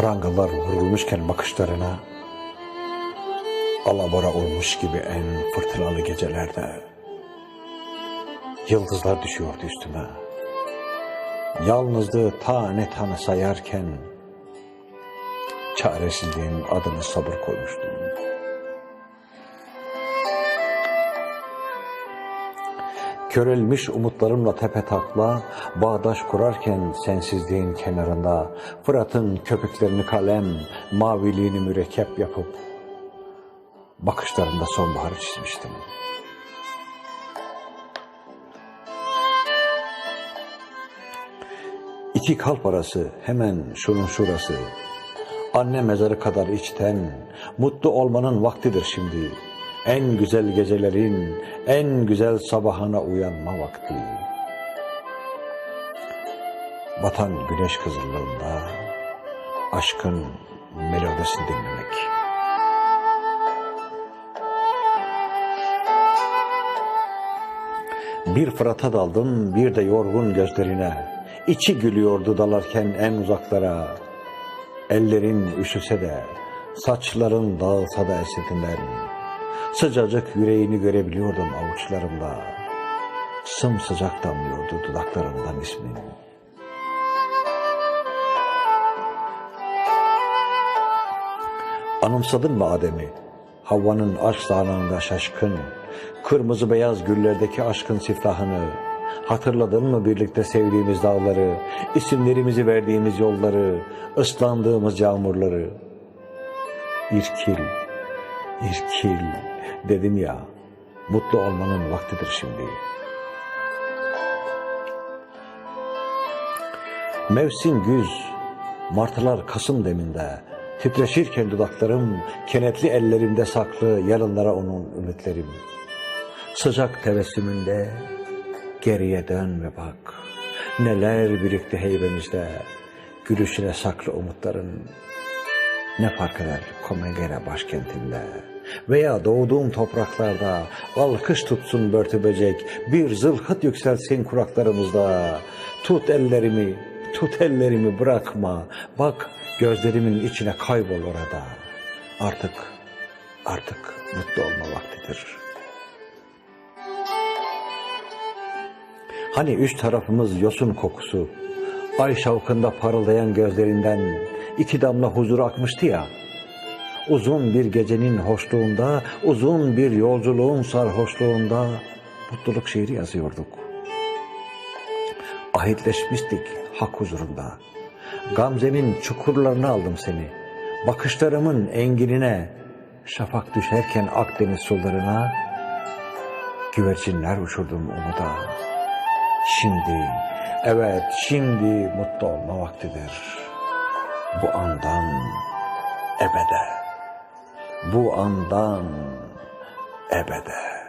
Prangalar vurulmuşken bakışlarına alabora olmuş gibi en fırtınalı gecelerde yıldızlar düşüyordu üstüme. Yalnızlığı tane tane sayarken çaresizliğin adını sabır koymuştum. Körelmiş umutlarımla tepe takla, bağdaş kurarken sensizliğin kenarında, Fırat'ın köpüklerini kalem, maviliğini mürekkep yapıp, bakışlarında sonbaharı çizmiştim. İki kalp arası hemen şunun şurası. Anne mezarı kadar içten, mutlu olmanın vaktidir şimdi. En güzel gecelerin, en güzel sabahına uyanma vakti. Batan güneş kızıllığında, aşkın melodisini dinlemek. Bir Fırat'a daldım, bir de yorgun gözlerine. İçi gülüyordu dalarken en uzaklara. Ellerin üşüse de, saçların dağılsa da esetinden. Sıcacık yüreğini görebiliyordum avuçlarımda. Sımsıcak damlıyordu dudaklarımdan ismin. Anımsadın mı Adem'i? Havva'nın aşk sağanağında şaşkın, kırmızı beyaz güllerdeki aşkın siftahını, hatırladın mı birlikte sevdiğimiz dağları, isimlerimizi verdiğimiz yolları, ıslandığımız yağmurları? İrkil, irkil dedim ya, mutlu olmanın vaktidir şimdi. Mevsim güz, martılar Kasım deminde, titreşirken dudaklarım, kenetli ellerimde saklı yarınlara onun ümitlerim. Sıcak tebessümünde geriye dön ve bak, neler birikti heybemizde, gülüşüne saklı umutların. Ne fark eder Komengere başkentinde veya doğduğum topraklarda alkış tutsun börtü böcek, bir zılhıt yükselsin kuraklarımızda. Tut ellerimi, tut ellerimi bırakma, bak gözlerimin içine kaybol orada. Artık, artık mutlu olma vaktidir. Hani üç tarafımız yosun kokusu, ay şavkında parıldayan gözlerinden iki damla huzur akmıştı ya. Uzun bir gecenin hoşluğunda, uzun bir yolculuğun sarhoşluğunda mutluluk şiiri yazıyorduk. Ahitleşmiştik hak huzurunda. Gamzemin çukurlarına aldım seni. Bakışlarımın enginine, şafak düşerken Akdeniz sularına, güvercinler uçurdum umuda. Şimdi, evet şimdi mutlu olma vaktidir. Bu andan ebede. Bu andan ebede.